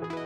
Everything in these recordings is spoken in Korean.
you.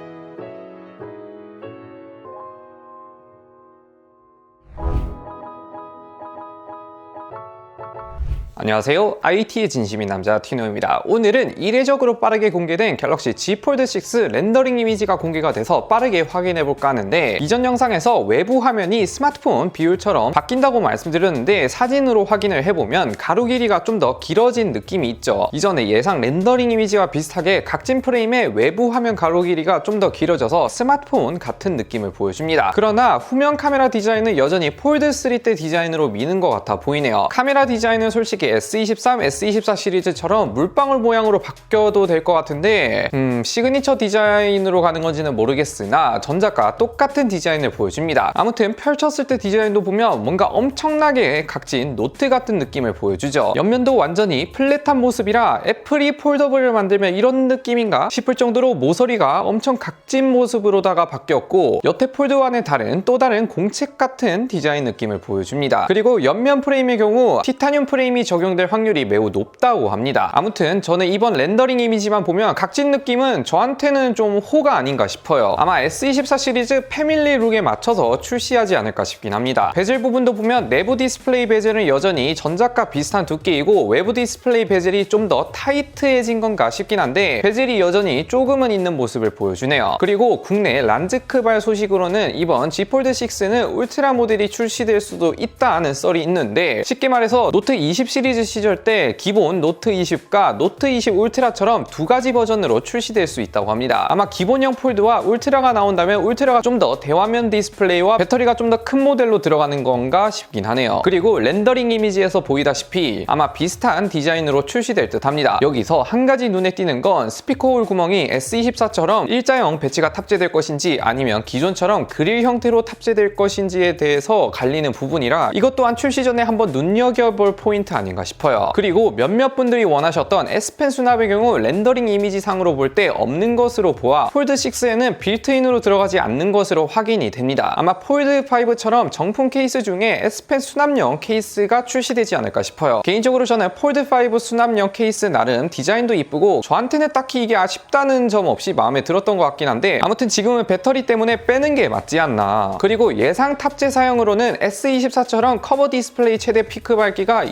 안녕하세요. IT의 진심인 남자 티노입니다. 오늘은 이례적으로 빠르게 공개된 갤럭시 Z 폴드 6 렌더링 이미지가 공개가 돼서 빠르게 확인해 볼까 하는데 이전 영상에서 외부 화면이 스마트폰 비율처럼 바뀐다고 말씀드렸는데 사진으로 확인을 해보면 가로 길이가 좀 더 길어진 느낌이 있죠. 이전에 예상 렌더링 이미지와 비슷하게 각진 프레임의 외부 화면 가로 길이가 좀 더 길어져서 스마트폰 같은 느낌을 보여줍니다. 그러나 후면 카메라 디자인은 여전히 폴드 3 때 디자인으로 미는 것 같아 보이네요. 카메라 디자인은 솔직히 S23, S24 시리즈처럼 물방울 모양으로 바뀌어도 될 것 같은데 음, 시그니처 디자인으로 가는 건지는 모르겠으나 전작과 똑같은 디자인을 보여줍니다. 아무튼 펼쳤을 때 디자인도 보면 뭔가 엄청나게 각진 노트 같은 느낌을 보여주죠. 옆면도 완전히 플랫한 모습이라 애플이 폴더블을 만들면 이런 느낌인가 싶을 정도로 모서리가 엄청 각진 모습으로다가 바뀌었고 여태 폴드와는 다른 또 다른 공책 같은 디자인 느낌을 보여줍니다. 그리고 옆면 프레임의 경우 티타늄 프레임이 적용 될 확률이 매우 높다고 합니다. 아무튼 저는 이번 렌더링 이미지만 보면 각진 느낌은 저한테는 좀 호가 아닌가 싶어요. 아마 S24 시리즈 패밀리 룩에 맞춰서 출시하지 않을까 싶긴 합니다. 베젤 부분도 보면 내부 디스플레이 베젤은 여전히 전작과 비슷한 두께이고 외부 디스플레이 베젤이 좀 더 타이트해진 건가 싶긴 한데 베젤이 여전히 조금은 있는 모습을 보여주네요. 그리고 국내 란즈크발 소식으로는 이번 Z 폴드 6는 울트라 모델이 출시될 수도 있다는 썰이 있는데 쉽게 말해서 노트 20 시리즈 시절 때 기본 노트 20과 노트 20 울트라처럼 두 가지 버전으로 출시될 수 있다고 합니다. 아마 기본형 폴드와 울트라가 나온다면 울트라가 좀 더 대화면 디스플레이와 배터리가 좀 더 큰 모델로 들어가는 건가 싶긴 하네요. 그리고 렌더링 이미지에서 보이다시피 아마 비슷한 디자인으로 출시될 듯 합니다. 여기서 한 가지 눈에 띄는 건 스피커 홀 구멍이 S24처럼 일자형 배치가 탑재될 것인지 아니면 기존처럼 그릴 형태로 탑재될 것인지에 대해서 갈리는 부분이라 이것 또한 출시 전에 한번 눈여겨볼 포인트 아닌가 싶어요. 그리고 몇몇 분들이 원하셨던 S펜 수납의 경우 렌더링 이미지 상으로 볼 때 없는 것으로 보아 폴드 6에는 빌트인으로 들어가지 않는 것으로 확인이 됩니다. 아마 폴드 5처럼 정품 케이스 중에 S펜 수납용 케이스가 출시되지 않을까 싶어요. 개인적으로 저는 폴드 5 수납용 케이스 나름 디자인도 이쁘고 저한테는 딱히 이게 아쉽다는 점 없이 마음에 들었던 것 같긴 한데 아무튼 지금은 배터리 때문에 빼는 게 맞지 않나. 그리고 예상 탑재 사양으로는 S24처럼 커버 디스플레이 최대 피크 밝기가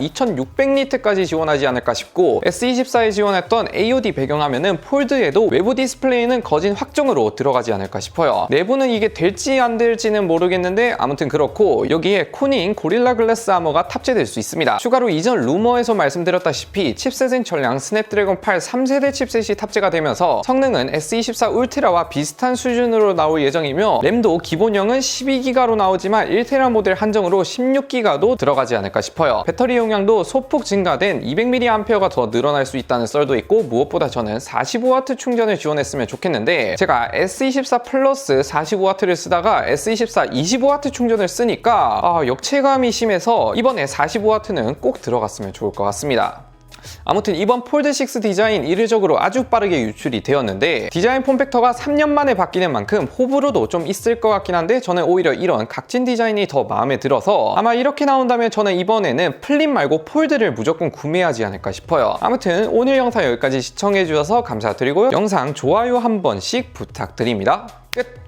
2600니트까지 지원하지 않을까 싶고 S24에 지원했던 AOD 배경화면은 폴드에도 외부 디스플레이는 거진 확정으로 들어가지 않을까 싶어요. 내부는 이게 될지 안 될지는 모르겠는데 아무튼 그렇고 여기에 코닝 고릴라 글래스 아머가 탑재될 수 있습니다. 추가로 이전 루머에서 말씀드렸다시피 칩셋은 전량 스냅드래곤 8 3세대 칩셋이 탑재가 되면서 성능은 S24 울트라와 비슷한 수준으로 나올 예정이며 램도 기본형은 12기가로 나오지만 1테라 모델 한정으로 16기가도 들어가지 않을까 싶어요. 배터리 용량도 소폭 증가된 200mAh가 더 늘어날 수 있다는 썰도 있고 무엇보다 저는 45W 충전을 지원했으면 좋겠는데 제가 S24 플러스 45W를 쓰다가 S24 25W 충전을 쓰니까 아, 역체감이 심해서 이번에 45W는 꼭 들어갔으면 좋을 것 같습니다. 아무튼 이번 폴드6 디자인 이례적으로 아주 빠르게 유출이 되었는데 디자인 폼팩터가 3년 만에 바뀌는 만큼 호불호도 좀 있을 것 같긴 한데 저는 오히려 이런 각진 디자인이 더 마음에 들어서 아마 이렇게 나온다면 저는 이번에는 플립 말고 폴드를 무조건 구매하지 않을까 싶어요. 아무튼 오늘 영상 여기까지 시청해 주셔서 감사드리고요. 영상 좋아요 한 번씩 부탁드립니다. 끝!